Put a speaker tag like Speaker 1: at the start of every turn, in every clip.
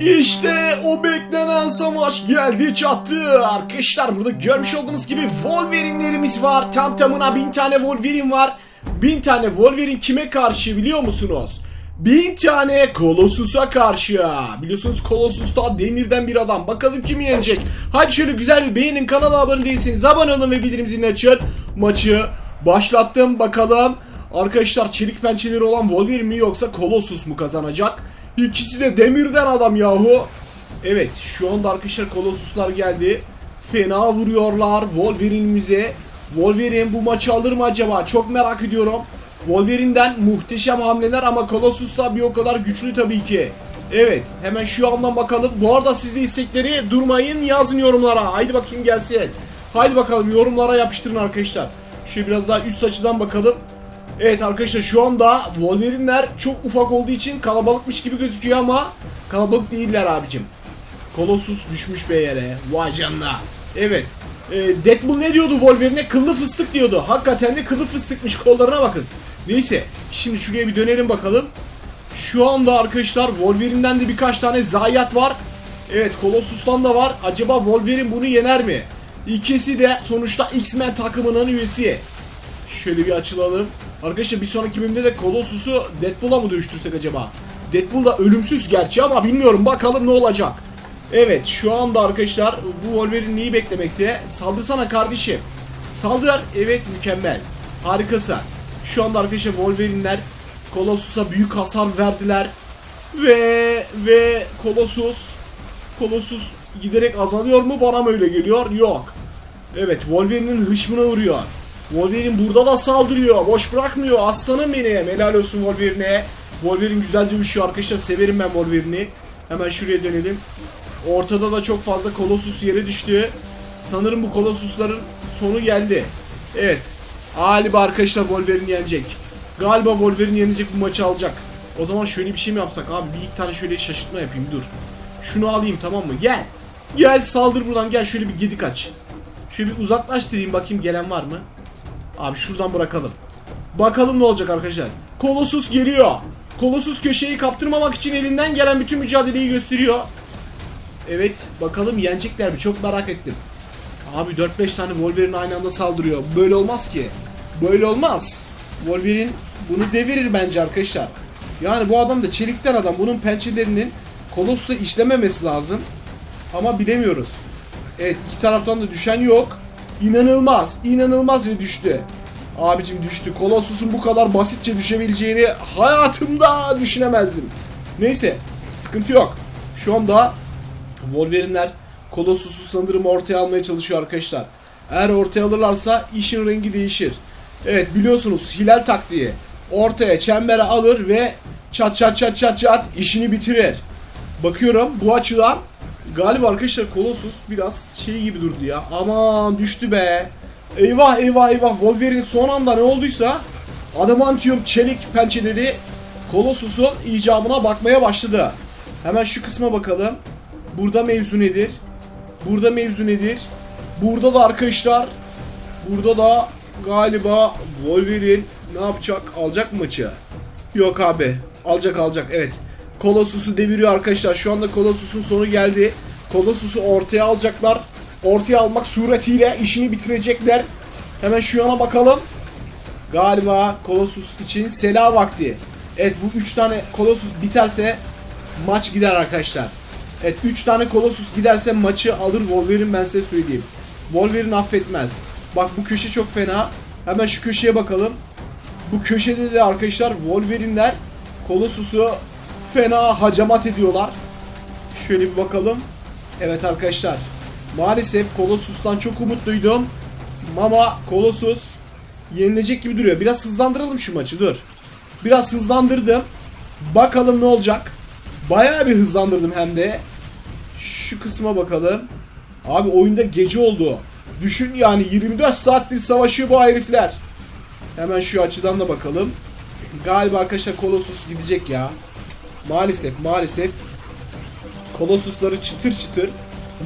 Speaker 1: İşte o beklenen savaş geldi çattı. Arkadaşlar burada görmüş olduğunuz gibi Wolverine'lerimiz var. Tam tamına bin tane Wolverine var. Bin tane Wolverine kime karşı biliyor musunuz? Bin tane Colossus'a karşı. Biliyorsunuz Colossus da demirden bir adam. Bakalım kim yenecek. Hadi şöyle güzel bir beğenin. Kanala abone değilseniz abone olun ve bildirim zilini açın. Maçı başlattım bakalım. Arkadaşlar çelik pençeleri olan Wolverine mi yoksa Colossus mu kazanacak? İkisi de demirden adam yahu. Evet şu anda arkadaşlar Colossus'lar geldi. Fena vuruyorlar Wolverine'imize. Wolverine bu maçı alır mı acaba? Çok merak ediyorum. Wolverine'den muhteşem hamleler ama Colossus da bir o kadar güçlü tabii ki. Evet hemen şu andan bakalım. Bu arada siz de istekleri durmayın yazın yorumlara. Haydi bakayım gelsin. Haydi bakalım yorumlara yapıştırın arkadaşlar. Şöyle biraz daha üst açıdan bakalım. Evet arkadaşlar şu anda Wolverine'ler çok ufak olduğu için kalabalıkmış gibi gözüküyor ama kalabalık değiller abicim. Colossus düşmüş be yere. Vay canına. Evet. Ee, Deadpool ne diyordu Wolverine'e? Kıllı fıstık diyordu. Hakikaten de kıllı fıstıkmış kollarına bakın. Neyse. Şimdi şuraya bir dönelim bakalım. Şu anda arkadaşlar Wolverine'den de birkaç tane zayiat var. Evet Colossus'tan da var. Acaba Wolverine bunu yener mi? İkisi de sonuçta X-Men takımının üyesi. Şöyle bir açılalım. Arkadaşlar bir sonraki bölümde de Colossus'u Deadpool'a mı dövüştürsek acaba? Deadpool da ölümsüz gerçi ama bilmiyorum bakalım ne olacak. Evet şu anda arkadaşlar bu Wolverine neyi beklemekte? Saldırsana kardeşim. Saldır. Evet mükemmel. Harikasın. Şu anda arkadaşlar Wolverine'ler Colossus'a büyük hasar verdiler. Ve ve Colossus Colossus giderek azalıyor mu? Bana mı öyle geliyor? Yok. Evet Wolverine'in hışmına vuruyor. Wolverine burada da saldırıyor. Boş bırakmıyor. Aslanım benim. Helal olsun Wolverine'e. Wolverine güzel dövüşüyor arkadaşlar. Severim ben Wolverine'i. Hemen şuraya dönelim. Ortada da çok fazla Colossus yere düştü. Sanırım bu Colossus'ların sonu geldi. Evet. Galiba arkadaşlar Wolverine yenecek. Galiba Wolverine yenecek bu maçı alacak. O zaman şöyle bir şey mi yapsak abi? Bir iki tane şöyle şaşırtma yapayım dur. Şunu alayım tamam mı? Gel. Gel saldır buradan gel şöyle bir gedik aç. Şöyle bir uzaklaştırayım bakayım gelen var mı? Abi şuradan bırakalım. Bakalım ne olacak arkadaşlar. Kolossus geliyor. Kolossus köşeyi kaptırmamak için elinden gelen bütün mücadeleyi gösteriyor. Evet bakalım yenecekler mi? Çok merak ettim. Abi 4-5 tane Wolverine aynı anda saldırıyor. Böyle olmaz ki. Böyle olmaz. Wolverine bunu devirir bence arkadaşlar. Yani bu adam da çelikten adam. Bunun pençelerinin Colossus'a işlememesi lazım. Ama bilemiyoruz. Evet iki taraftan da düşen yok. İnanılmaz. inanılmaz ve düştü. Abicim düştü. Colossus'un bu kadar basitçe düşebileceğini hayatımda düşünemezdim. Neyse. Sıkıntı yok. Şu anda Wolverine'ler Colossus'u sanırım ortaya almaya çalışıyor arkadaşlar. Eğer ortaya alırlarsa işin rengi değişir. Evet biliyorsunuz hilal taktiği. Ortaya çembere alır ve çat çat çat çat çat işini bitirir. Bakıyorum bu açıdan galiba arkadaşlar Colossus biraz şey gibi durdu ya. Aman düştü be. Eyvah eyvah eyvah Wolverine son anda ne olduysa adamantium çelik pençeleri Colossus'un icabına bakmaya başladı. Hemen şu kısma bakalım. Burada mevzu nedir? Burada mevzu nedir? Burada da arkadaşlar burada da galiba Wolverine ne yapacak? Alacak mı maçı? Yok abi. Alacak alacak evet. Colossus'u deviriyor arkadaşlar. Şu anda Colossus'un sonu geldi. Colossus'u ortaya alacaklar. Ortaya almak suretiyle işini bitirecekler. Hemen şu yana bakalım. Galiba Colossus için sela vakti. Evet bu 3 tane Colossus biterse maç gider arkadaşlar. Evet 3 tane Colossus giderse maçı alır Wolverine ben size söyleyeyim. Wolverine affetmez. Bak bu köşe çok fena. Hemen şu köşeye bakalım. Bu köşede de arkadaşlar Wolverine'ler Colossus'u fena hacamat ediyorlar. Şöyle bir bakalım. Evet arkadaşlar. Maalesef Colossus'tan çok umutluydum. Ama Colossus yenilecek gibi duruyor. Biraz hızlandıralım şu maçı dur. Biraz hızlandırdım. Bakalım ne olacak. Bayağı bir hızlandırdım hem de. Şu kısma bakalım. Abi oyunda gece oldu. Düşün yani 24 saattir savaşıyor bu herifler. Hemen şu açıdan da bakalım. Galiba arkadaşlar Colossus gidecek ya. Maalesef maalesef. Colossus'ları çıtır çıtır.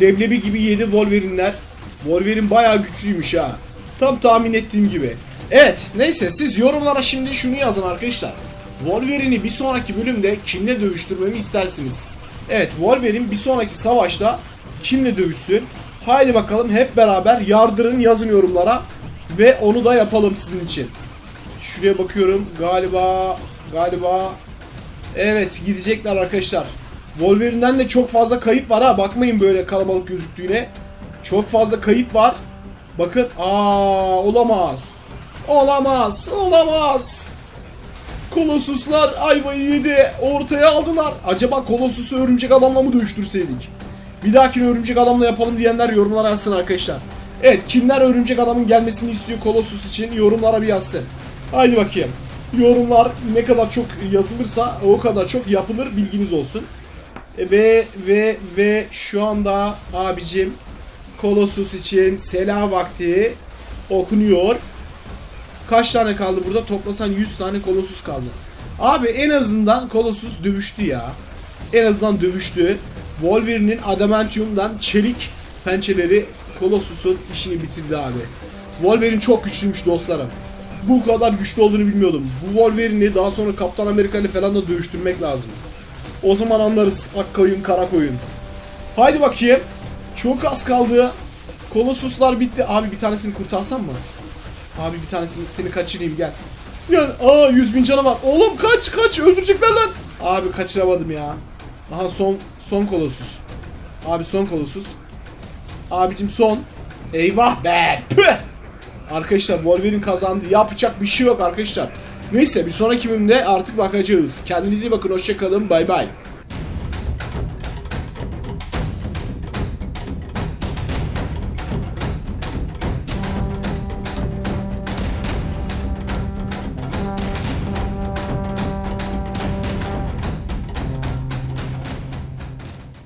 Speaker 1: Leblebi gibi yedi Wolverine'ler. Wolverine bayağı güçlüymüş ha. Tam tahmin ettiğim gibi. Evet neyse siz yorumlara şimdi şunu yazın arkadaşlar. Wolverine'i bir sonraki bölümde kimle dövüştürmemi istersiniz? Evet Wolverine bir sonraki savaşta kimle dövüşsün? Haydi bakalım hep beraber yardırın yazın yorumlara. Ve onu da yapalım sizin için. Şuraya bakıyorum. Galiba galiba evet gidecekler arkadaşlar. Wolverine'den de çok fazla kayıp var ha. Bakmayın böyle kalabalık gözüktüğüne. Çok fazla kayıp var. Bakın. Aa olamaz. Olamaz. Olamaz. Kolossuslar ayvayı yedi. Ortaya aldılar. Acaba Kolossus'u örümcek adamla mı dövüştürseydik? Bir dahakine örümcek adamla yapalım diyenler yorumlara yazsın arkadaşlar. Evet kimler örümcek adamın gelmesini istiyor Kolossus için yorumlara bir yazsın. Haydi bakayım. Yorumlar ne kadar çok yazılırsa o kadar çok yapılır bilginiz olsun. E, Ve ve ve şu anda abicim Kolossus için selam vakti okunuyor. Kaç tane kaldı burada? Toplasan 100 tane Kolossus kaldı. Abi en azından Kolossus dövüştü ya. En azından dövüştü. Wolverine'in adamantiumdan çelik pençeleri Colossus'un işini bitirdi abi. Wolverine çok güçlüymüş dostlarım. Bu kadar güçlü olduğunu bilmiyordum. Bu Wolverine'i daha sonra Kaptan Amerika ile falan da dövüştürmek lazım. O zaman anlarız ak koyun kara koyun. Haydi bakayım. Çok az kaldı. Kolossuslar bitti. Abi bir tanesini kurtarsam mı? Abi bir tanesini seni kaçırayım gel. Gel. Aa 100 bin canı var. Oğlum kaç kaç öldürecekler lan. Abi kaçıramadım ya. Aha son son kolossus. Abi son kolossus. Abicim son. Eyvah be. Püh. Arkadaşlar Wolverine kazandı. Yapacak bir şey yok arkadaşlar. Neyse bir sonraki bölümde artık bakacağız. Kendinize iyi bakın. Hoşçakalın. Bay bay.